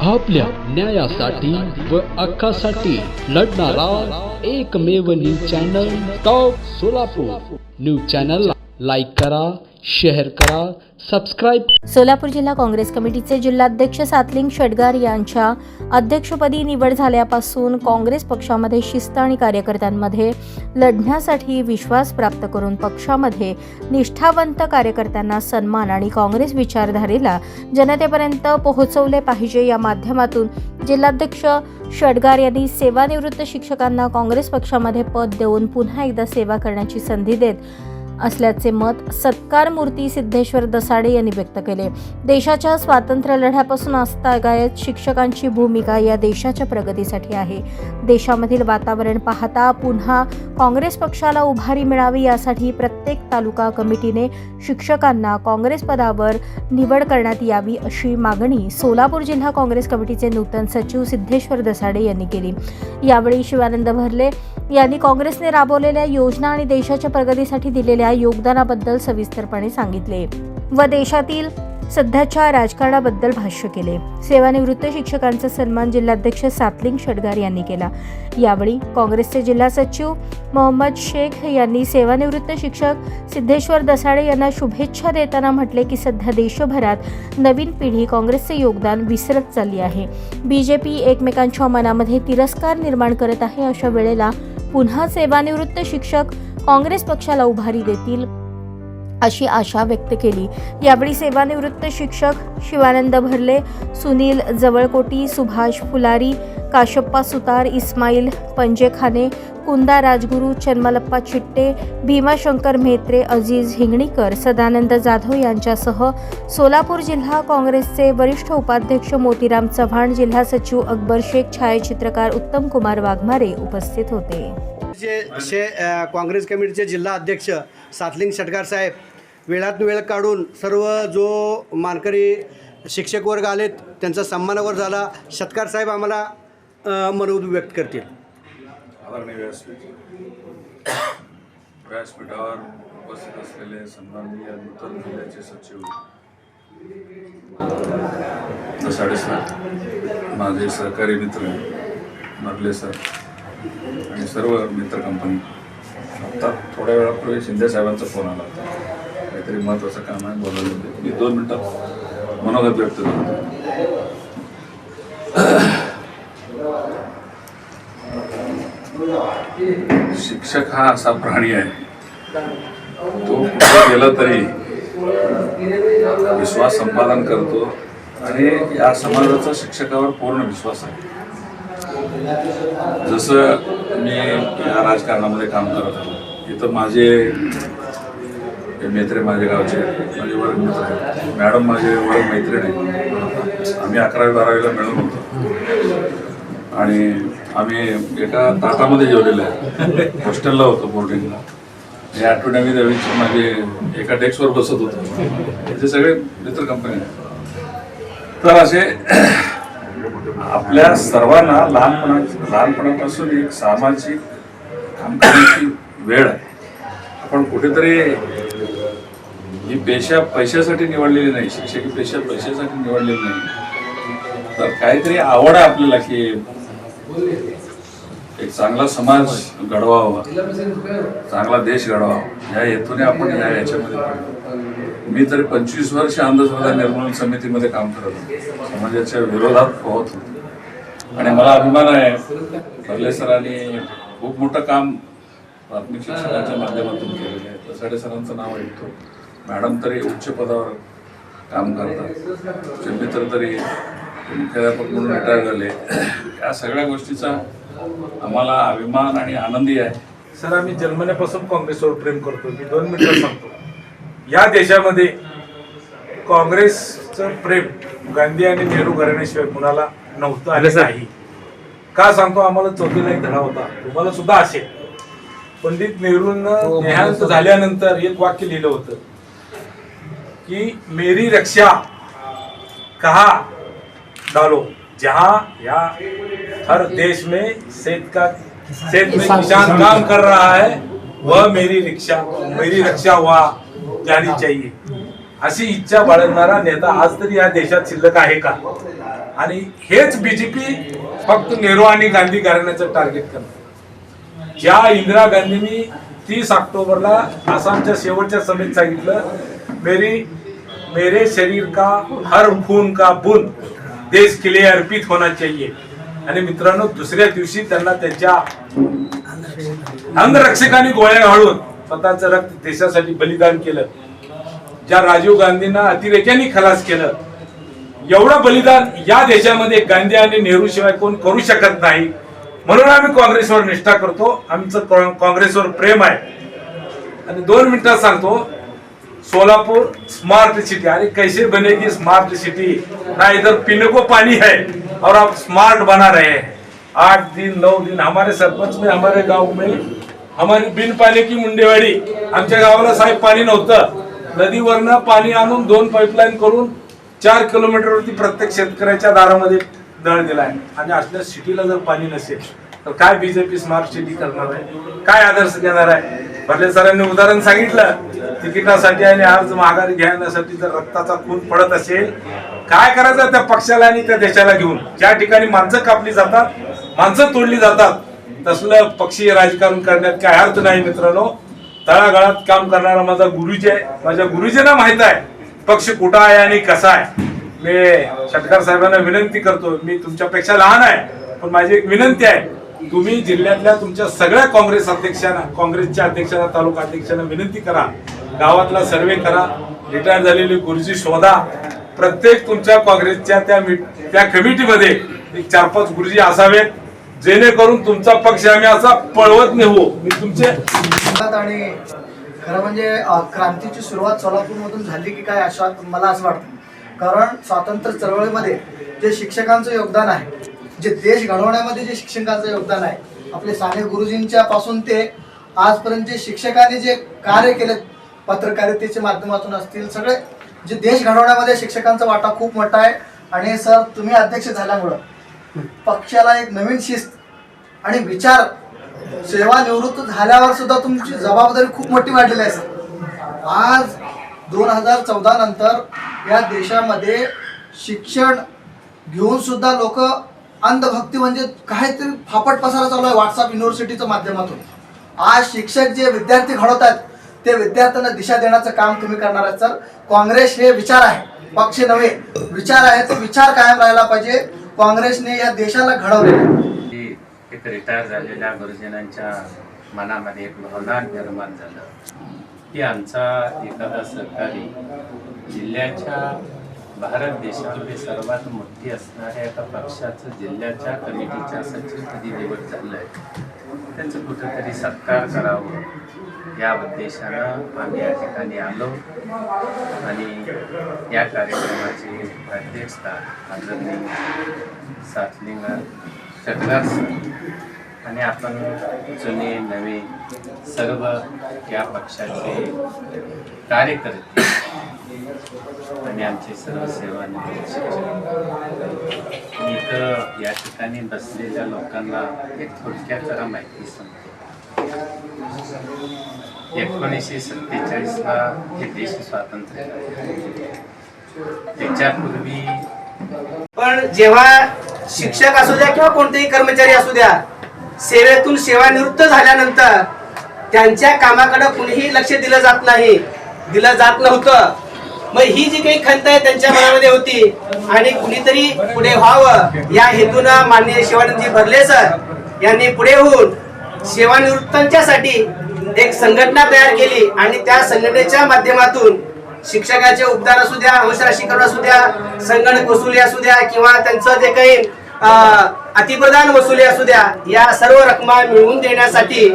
आपल्या न्यायासाठी व हक्कासाठी लढणारा एकमेव news channel top Solapur. News चॅनलला लाईक करा शेअर करा सबस्क्राईब सोलापूर जिल्हा काँग्रेस कमिटीचे जिल्हाध्यक्ष सातलिंग शेडगार यांच्या अध्यक्षपदी निवड झाल्यापासून काँग्रेस पक्षामध्ये शिस्त आणि कार्यकर्त्यांमध्ये लढण्यासाठी विश्वास प्राप्त करून पक्षामध्ये निष्ठावंत कार्यकर्त्यांना सन्मान आणि काँग्रेस विचारधारेला जनतेपर्यंत पोहोचवले पाहिजे या माध्यमातून जिल्हाध्यक्ष षडगार यांनी सेवानिवृत्त शिक्षकांना काँग्रेस पक्षामध्ये पद देऊन पुन्हा एकदा सेवा करण्याची संधी देत असल्याचे मत सत्कार मूर्ती सिद्धेश्वर दसाडे यांनी व्यक्त केले. देशाच्या स्वातंत्र्य लढ्यापासून आस्थागायत शिक्षकांची भूमिका या देशाच्या प्रगतीसाठी आहे. देशामधील वातावरण पाहता पुन्हा काँग्रेस पक्षाला उभारी मिळावी यासाठी प्रत्येक तालुका कमिटीने शिक्षकांना काँग्रेस पदावर निवड करण्यात यावी अशी मागणी सोलापूर जिल्हा काँग्रेस कमिटीचे नूतन सचिव सिद्धेश्वर दसाडे यांनी केली. यावेळी शिवानंद भरले यांनी काँग्रेसने राबवलेल्या योजना आणि देशाच्या प्रगतीसाठी दिलेल्या योगदानाबद्दल सविस्तरपणे सांगितले व देशातील सध्याच्या राजकारणाबद्दल भाष्य केले. सेवानिवृत्त शिक्षकांचा सन्मान जिल्हाध्यक्ष सातलिंग शडगार यांनी केला. यावेळी काँग्रेसचे जिल्हा सचिव मोहम्मद शेख यांनी सेवानिवृत्त शिक्षक सिद्धेश्वर दसाडे यांना शुभेच्छा देताना म्हटले की सध्या देशभरात नवीन पिढी काँग्रेसचे योगदान विसरत चालली आहे. बी जे पी एकमेकांच्या मनामध्ये तिरस्कार निर्माण करत आहे अशा वेळेला पुन्हा सेवानिवृत्त शिक्षक काँग्रेस पक्षाला उभारी देतील अशी आशा व्यक्त केली. यावेळी सेवानिवृत्त शिक्षक शिवानंद भरले सुनील जवळकोटी सुभाष फुलारी काशप्पा सुतार इस्माईल पंजेखाने कुंदा राजगुरू चन्मलप्पा चिट्टे भीमाशंकर म्हेत्रे अजीज हिंगणीकर सदानंद जाधव यांच्यासह सोलापूर जिल्हा काँग्रेसचे वरिष्ठ उपाध्यक्ष मोतीराम चव्हाण जिल्हा सचिव अकबर शेख छायाचित्रकार उत्तम कुमार वाघमारे उपस्थित होते. कमिटीचे शे काँग्रेस कमिटीचे जिल्हा अध्यक्ष सातलिंग षटकार साहेब वेळात वेळ काढून सर्व जो मानकरी शिक्षक वर्ग आलेत त्यांचा सन्मानावर झाला. षटकार साहेब आम्हाला मनोद व्यक्त करतील. व्यासपीठावर उपस्थित असलेले सन्माननीय नूतन जिल्ह्याचे सचिव दसाडे माझे सहकारी मित्र मरले सर आणि सर्व मित्र कंपनी आत्ता थोड्या वेळापूर्वी शिंदे साहेबांचा फोन आला होता. काहीतरी महत्त्वाचं काम आहे बोलायला होते. मी दोन मिनटात मनोगत व्यक्त करतो. शिक्षक हा असा प्राणी आहे. तो कुठे गेला तरी विश्वास संपादन करतो आणि या समाजाचा शिक्षकावर पूर्ण विश्वास आहे. जसं मी या राजकारणामध्ये काम करत होतो इथं माझे मैत्रे मित्र माझे गावचे माझे वर्ग मित्र आहेत. मॅडम माझे वर्ग मैत्रीण आहेत. आम्ही अकरावी बारावीला मिळून होतो. आणि आम्ही एका ताटामध्ये जेवलेलो आहे. हॉस्टेलला होतो बोर्डिंगला. हे आठवड्यावी दहावीचे माझे एका डेस्कवर बसत होतो. ते सगळे मित्र कंपनी तर असे आपल्या सर्वांना लहानपणा लहानपणापासून एक सामाजिक काम करण्याची वेळ आहे. आपण कुठेतरी ही पेशा पैशासाठी निवडलेली नाही शिक्षकी पेशा पैशासाठी निवडलेली नाही. तर काहीतरी आवड आहे आपल्याला की एक चांगला समाज घडवावा चांगला देश घडवावा. या हेतूने आपण या याच्यामध्ये मी तरी पंचवीस वर्ष अंधश्रद्धा निर्मूलन समितीमध्ये काम करत होतो. समाजाच्या विरोधात पोहत होतो आणि मला अभिमान आहे भरले सरांनी खूप मोठं काम प्राथमिक शिक्षणाच्या माध्यमातून केलेलं आहे. तसाडे सरांचं नाव ऐकतो मॅडम तरी उच्च पदावर काम करतात. आमचे मित्र तरी मुख्याध्यापक म्हणून रिटायर झाले. या सगळ्या गोष्टीचा आम्हाला अभिमान आणि आनंदी आहे. सर आम्ही जन्मण्यापासून काँग्रेसवर प्रेम करतो मी दोन मिनिटं सांगतो. या देशामध्ये काँग्रेसचं प्रेम गांधी आणि नेहरू घराण्याशिवाय कुणाला नव्हतं आणि नाही. का सांगतो आम्हाला चौथीला एक धडा होता. तुम्हाला सुद्धा असेल पंडित नेहरूंना देहांत झाल्यानंतर एक वाक्य लिहिलं होतं की मेरी रक्षा कहा डालो जहां या हर देश में सेठ का सेठ में किसान काम कर रहा है वह मेरी रिक्षा मेरी रक्षा वहा जानी चाहिए. अशी इच्छा बाळगणारा नेता आज तरी या देशात शिल्लक आहे का? आणि हेच बीजेपी फक्त नेहरू आणि गांधी घराण्याचं टार्गेट करते. ज्या इंदिरा गांधींनी तीस ऑक्टोबरला आसामच्या शेवटच्या सभेत सांगितलं मेरी मेरे शरीर का हर खून का बुन देश के लिए अर्पित होना चाहिए. आणि मित्रांनो दुसऱ्या दिवशी त्यांना त्यांच्या अंगरक्षकांनी गोळ्या घालून स्वतःचं रक्त देशासाठी बलिदान केलं. ज्या राजीव गांधींना अतिरेक्यांनी खलास केलं एवढं बलिदान या देशामध्ये गांधी आणि नेहरू शिवाय कोण करू शकत नाही. म्हणून आम्ही काँग्रेसवर निष्ठा करतो. आमचं काँग्रेसवर प्रेम आहे. आणि दोन मिनिटात सांगतो. Solapur smart city. अरे कैसे बनेगी स्मार्ट सिटी? ना इधर पीने को पानी है और आप स्मार्ट बना रहे हैं. आठ दिन नौ दिन हमारे सरपंच में हमारे गाव में हमारी बिन पाणी की मुंडेवाडी. आमच्या गावाला साहेब पाणी नव्हतं. नदीवरनं पाणी आणून दोन पाईपलाईन करून चार किलोमीटरवरती प्रत्येक शेतकऱ्याच्या दारामध्ये दळ दिला आहे. आणि असल्या सिटीला जर पाणी नसेल तर काय बीजेपी स्मार्ट सिटी करणार आहे? काय आदर्श घेणार आहे? भरले सरांनी उदाहरण सांगितलं तिकिटासाठी आणि आज माघारी घेण्यासाठी जर रक्ताचा खून पडत असेल काय करायचं त्या पक्षाला आणि त्या देशाला घेऊन? ज्या ठिकाणी माणसं कापली जातात माणसं तोडली जातात तसलं पक्षीय राजकारण करण्यात काय अर्थ नाही मित्रांनो. तळागाळात काम करणारा माझा गुरुजी आहे. माझ्या गुरुजींना माहीत आहे. पक्ष कुठं आहे आणि कसा आहे? मी षटकार साहेबांना विनंती करतो. मी तुमच्यापेक्षा लहान आहे पण माझी एक विनंती आहे. तुम्ही जिल्ह्यातल्या तुमच्या सगळ्या काँग्रेस अध्यक्षांना काँग्रेसच्या अध्यक्षांना तालुका अध्यक्षांना विनंती करा. गावातला सर्वे करा. रिटायर झालेली गुरुजी शोधा. प्रत्येक तुमच्या काँग्रेसच्या त्या त्या कमिटीमध्ये एक चार पाच गुरुजी असावेत. जेणेकरून तुमचा पक्ष आम्ही असा पळवत नेऊ. मी तुमचे आणि खरं म्हणजे क्रांतीची सुरुवात सोलापूरमधून झाली की काय अशा मला असं वाटतं. कारण स्वातंत्र्य चळवळीमध्ये जे शिक्षकांचं योगदान आहे जे देश घडवण्यामध्ये जे शिक्षकांचं योगदान आहे आपले साने गुरुजींच्या पासून ते आजपर्यंत जे शिक्षकांनी जे कार्य केले पत्रकारितेच्या माध्यमातून असतील सगळे जे देश घडवण्यामध्ये शिक्षकांचा वाटा खूप मोठा आहे. आणि सर तुम्ही अध्यक्ष झाल्यामुळं पक्षाला एक नवीन शिस्त आणि विचार सेवानिवृत्त झाल्यावर सुद्धा तुमची जबाबदारी खूप मोठी वाढलेली आहे सर. आज दोन हजार चौदा नंतर या देशामध्ये शिक्षण घेऊन सुद्धा लोक अंधभक्ती म्हणजे काहीतरी फापट पसारा चालू आहे व्हॉट्सअप युनिव्हर्सिटीच्या माध्यमातून. आज शिक्षक जे विद्यार्थी घडवत आहेत ते विद्यार्थ्यांना दिशा देण्याचं काम तुम्ही करणार आहात सर. काँग्रेस हे विचार आहे पक्ष नव्हे. विचार आहे तो विचार कायम राहिला पाहिजे. काँग्रेसने या देशाला घडवलेला आहे. रिटायर झालेल्या गुरुजनांच्या मनामध्ये एक भावना निर्माण झालं. की आमचा एखादा सरकारी जिल्ह्याच्या भारत देशामध्ये सर्वात मोठी असणाऱ्या एका पक्षाचं जिल्ह्याच्या कमिटीच्या सचिवपदी निवड झालं आहे त्यांचं कुठंतरी सत्कार करावं या उद्देशानं आम्ही या ठिकाणी आलो. आणि या कार्यक्रमाची अध्यक्षता आदरणीय सातलिंगा शटगार आणि आपण जुने नवे सर्व या पक्षाचे कार्यकर्ते आणि आमचे सर्व सेवा मी इथं या ठिकाणी बसलेल्या लोकांना एक थोडक्यात जरा माहिती सांगतो. एकोणीसशे सत्तेचाळीसला हे देश स्वातंत्र्य त्याच्यापूर्वी पण जेव्हा शिक्षक असू द्या किंवा कोणतेही कर्मचारी असू द्या सेवेतून सेवानिवृत्त झाल्यानंतर त्यांच्या कामाकडे कुणीही लक्ष दिलं जात नाही. दिलं जात नव्हतं. मग ही जी काही खंत आहे त्यांच्या मनामध्ये होती आणि कुणीतरी पुढे व्हावं या हेतूनं माननीय शिवानंदजी भरले सर यांनी पुढे होऊन सेवानिवृत्तांच्यासाठी एक संघटना तयार केली आणि त्या संघटनेच्या माध्यमातून शिक्षकाचे उपदान असू द्या अंशराशीकरण असू द्या संगणक वसुली असू द्या किंवा त्यांचं जे काही अं, अतिप्रदान वसुली असू द्या या सर्व रकमा मिळवून देण्यासाठी